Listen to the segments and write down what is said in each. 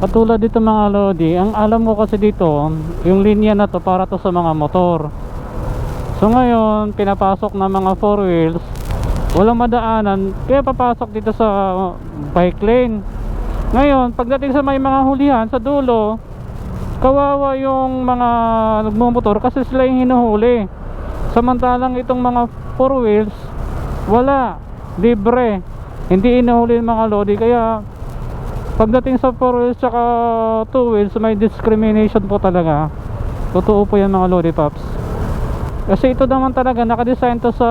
Katulad dito mga Lodi, ang alam ko kasi dito, yung linya na to para to sa mga motor. So ngayon, pinapasok na mga four wheels, walang madaanan, kaya papasok dito sa bike lane. Ngayon, pagdating sa may mga hulihan sa dulo, kawawa yung mga nagmumotor kasi sila yung hinuhuli. Samantalang itong mga four wheels, wala, libre. Hindi inuhuli yung mga lodi kaya pagdating sa four wheels tsaka two wheels may discrimination po talaga. Totoo po yan mga lodi paps. Kasi ito naman talaga nakadesign to sa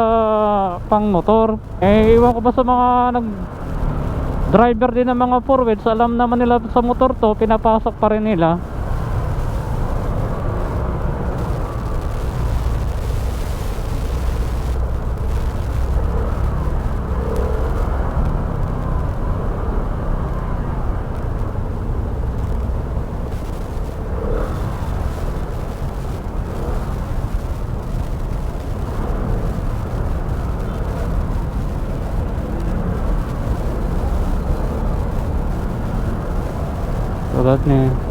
pang motor. Eh iwan ko ba sa mga nag driver din ng mga four wheels, alam naman nila sa motor to, pinapasok pa rin nila. квадратные